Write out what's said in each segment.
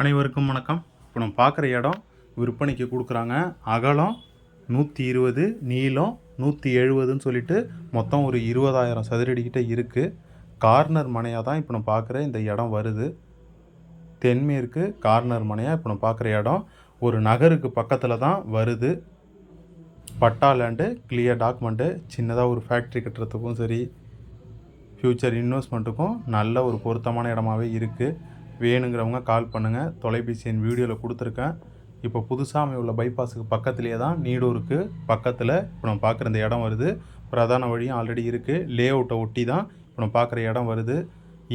அனைவருக்கும் வணக்கம். இப்போ நம்ம பார்க்குற இடம் விற்பனைக்கு கொடுக்குறாங்க. அகலம் நூற்றி இருபது நீளம் நூற்றி எழுபதுன்னு சொல்லிட்டு மொத்தம் ஒரு இருபதாயிரம் சதுரடிக்கிட்ட இருக்குது கார்னர் மனையாக தான் இப்போ நம்ம பார்க்குற இந்த இடம் வருது. தென்மேற்கு கார்னர் மனையாக இப்போ நம்ம பார்க்குற இடம். ஒரு நகருக்கு பக்கத்தில் தான் வருது. பட்டா லேண்டு கிளியர் டாக்குமெண்ட்டு சின்னதாக ஒரு ஃபேக்ட்ரி கட்டுறதுக்கும் சரி ஃப்யூச்சர் இன்வெஸ்ட்மெண்ட்டுக்கும் நல்ல ஒரு பொருத்தமான இடமாவே இருக்குது வேணுங்கிறவங்க கால் பண்ணுங்கள் தொலைபேசி எண் வீடியோவில் கொடுத்துருக்கேன். இப்போ புதுசாக உள்ள பைபாஸுக்கு பக்கத்துலேயே தான் நீடூருக்கு பக்கத்தில் இப்போ நம்ம பார்க்குற இந்த இடம் வருது. பிரதான வழியும் ஆல்ரெடி இருக்குது லே அவுட்டை ஒட்டி தான் இப்போ நம்ம பார்க்குற இடம் வருது.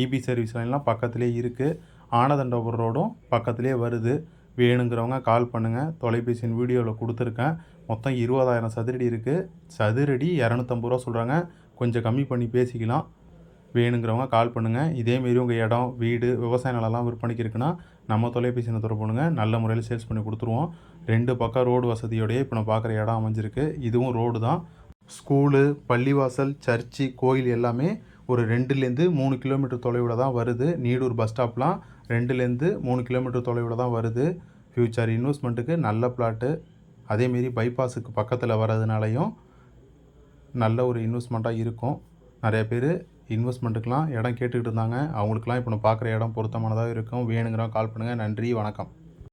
இபி சர்வீஸ் லைன்லாம் பக்கத்துலேயே இருக்குது ஆனதண்டபுரம் ரோடும் பக்கத்துலேயே வருது. வேணுங்கிறவங்க கால் பண்ணுங்கள் தொலைபேசியின் வீடியோவில் கொடுத்துருக்கேன். மொத்தம் இருபதாயிரம் சதுரடி இருக்குது சதுரடி இரநூத்தம்பது ரூபா சொல்கிறாங்க கொஞ்சம் கம்மி பண்ணி பேசிக்கலாம். வேணுங்கிறவங்க கால் பண்ணுங்கள் இதேமாரி உங்கள் இடம் வீடு விவசாய நிலம்லாம் விற்பனைக்கு இருக்குன்னா நம்ம தொலைபேசி எண்ணை தொடர்பு நல்ல முறையில் சேல்ஸ் பண்ணி கொடுத்துருவோம். ரெண்டு பக்கம் ரோடு வசதியோடய இப்போ நான் பார்க்குற இடம் அமைஞ்சிருக்கு. இதுவும் ரோடு தான். ஸ்கூலு பள்ளிவாசல் சர்ச்சு கோயில் எல்லாமே ஒரு ரெண்டுலேருந்து மூணு கிலோமீட்டர் தொலைவில் தான் வருது. நீடூர் பஸ் ஸ்டாப்லாம் ரெண்டுலேருந்து மூணு கிலோமீட்டர் தொலைவில் தான் வருது. ஃப்யூச்சர் இன்வெஸ்ட்மெண்ட்டுக்கு நல்ல பிளாட்டு அதேமாரி பைபாஸுக்கு பக்கத்தில் வர்றதுனாலையும் நல்ல ஒரு இன்வெஸ்ட்மெண்ட்டாக இருக்கும். நிறைய பேர் இன்வெஸ்ட்மெண்ட்டுக்கெலாம் இடம் கேட்டுக்கிட்டு இருந்தாங்க. அவங்களுக்குலாம் இப்போ நான் பார்க்குற இடம் பொருத்தமானதாக இருக்கும். வேணுங்கிறவங்க கால் பண்ணுங்கள் நன்றி. வணக்கம்.